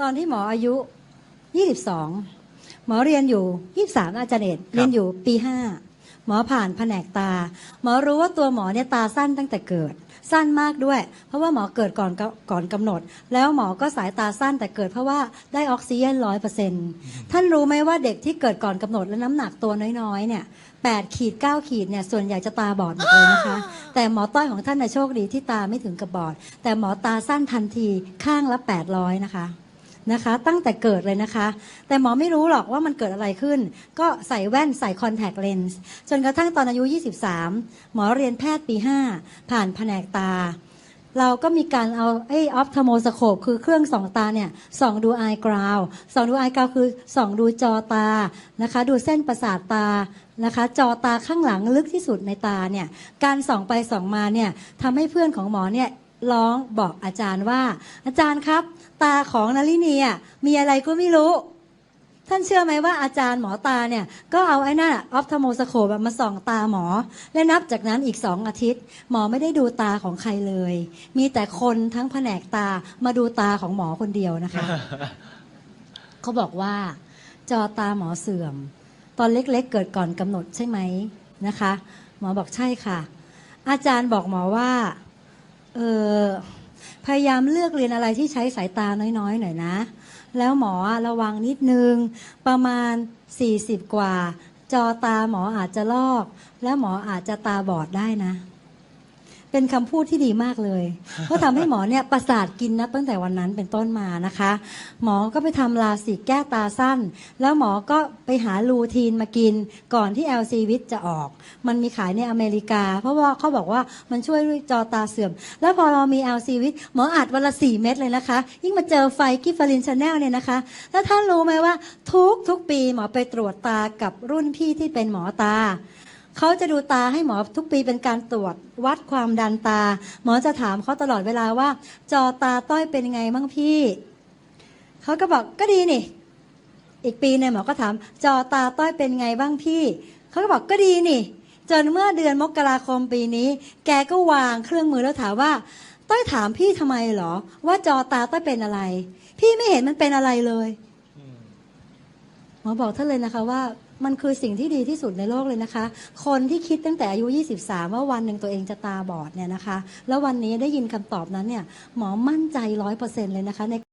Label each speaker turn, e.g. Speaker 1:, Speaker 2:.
Speaker 1: ตอนที่หมออายุ 22 หมอเรียนอยู่ 23 อาจารย์เอกเรียนอยู่ปี 5 หมอผ่านแผนกตา หมอรู้ว่าตัวหมอเนี่ยตาสั้นตั้งแต่เกิด สั้นมากด้วย เพราะว่าหมอเกิดก่อนกก่อนกำหนด แล้วหมอก็สายตาสั้นแต่เกิดเพราะว่าได้ออกซิเจนร้อยเปอร์เซ็นท่านรู้ไหมว่าเด็กที่เกิดก่อนกำหนดและน้ำหนักตัวน้อยๆเนี่ยแปดขีดเก้าขีดเนี่ยส่วนใหญ่จะตาบอดหมดเลยนะคะ แต่หมอต้อยของท่านน่ะโชคดีที่ตาไม่ถึงกับบอด แต่หมอตาสั้นทันทีข้างละ 800 นะคะ นะคะ ตั้งแต่เกิดเลยนะคะ แต่หมอไม่รู้หรอกว่ามันเกิดอะไรขึ้น ก็ใส่แว่นใส่คอนแทคเลนส์จนกระทั่งตอนอายุ 23 หมอเรียนแพทย์ปี 5 ผ่านแผนกตา เราก็มีการเอาไอ้ออฟทโมสโคปคือเครื่องส่องตาเนี่ยส่องดูไอกราวส่องดูไอกราวคือส่องดูจอตานะคะ ดูเส้นประสาทตานะคะจอตาข้างหลังลึกที่สุดในตาเนี่ยการส่องไปส่องมาเนี่ยทำให้เพื่อนของหมอเนี่ย ร้องบอกอาจารย์ว่า อาจารย์ครับ ตาของนารินีอะมีอะไรก็ไม่รู้ ท่านเชื่อไหมว่าอาจารย์หมอตาเนี่ย ก็เอาไอ้นั่นออฟทโมสโคปมาส่องตาหมอ และนับจากนั้นอีกสองอาทิตย์ หมอไม่ได้ดูตาของใครเลย มีแต่คนทั้งแผนกตามาดูตาของหมอคนเดียวนะคะเขาบอกว่า จอตาหมอเสื่อม ตอนเล็กๆ เกิดก่อนกำหนดใช่ไหมนะคะ หมอบอกใช่ค่ะ อาจารย์บอกหมอว่า เออพยายามเลือกเรียนอะไรที่ใช้สายตาน้อยๆหน่อยนะ แล้วหมอระวังนิดนึง ประมาณ 40 กว่า จอตาหมออาจจะลอก แล้วหมออาจจะตาบอดได้นะ เป็นคำพูดที่ดีมากเลยเพราะทำให้หมอเนี่ยประสาทกินนะตั้งแต่วันนั้นเป็นต้นมานะคะ หมอก็ไปทำลาสิกแก้ตาสั้น แล้วหมอก็ไปหาลูทีนมากินก่อนที่ LC วิทจะออก มันมีขายในอเมริกา เพราะว่าเขาบอกว่ามันช่วยจอตาเสื่อม แล้วพอเรามี LC วิทหมออัดวันละสี่เม็ดเลยนะคะ ยิ่งมาเจอไฟกิฟฟารินชาแนลเนี่ยนะคะ แล้วท่านรู้ไหมว่าทุกทุกปีหมอไปตรวจตากับรุ่นพี่ที่เป็นหมอตา เขาจะดูตาให้หมอทุกปีเป็นการตรวจวัดความดันตา หมอจะถามเขาตลอดเวลาว่า จอตาต้อยเป็นไงบ้างพี่ เขาก็บอกก็ดีนี่ อีกปีเนี่ยหมอก็ถาม จอตาต้อยเป็นไงบ้างพี่ เขาก็บอกก็ดีนี่ จนเมื่อเดือนมกราคมปีนี้ แกก็วางเครื่องมือแล้วถามว่า ต้อยถามพี่ทำไมเหรอ ว่าจอตาต้อยเป็นอะไร พี่ไม่เห็นมันเป็นอะไรเลยหมอบอกท่านเลยนะคะว่า มันคือสิ่งที่ดีที่สุดในโลกเลยนะคะ คนที่คิดตั้งแต่อายุ 23 ว่าวันหนึ่งตัวเองจะตาบอดเนี่ยนะคะ แล้ววันนี้ได้ยินคำตอบนั้นเนี่ยหมอมั่นใจร้อยเปอร์เซ็นต์เลยนะคะใน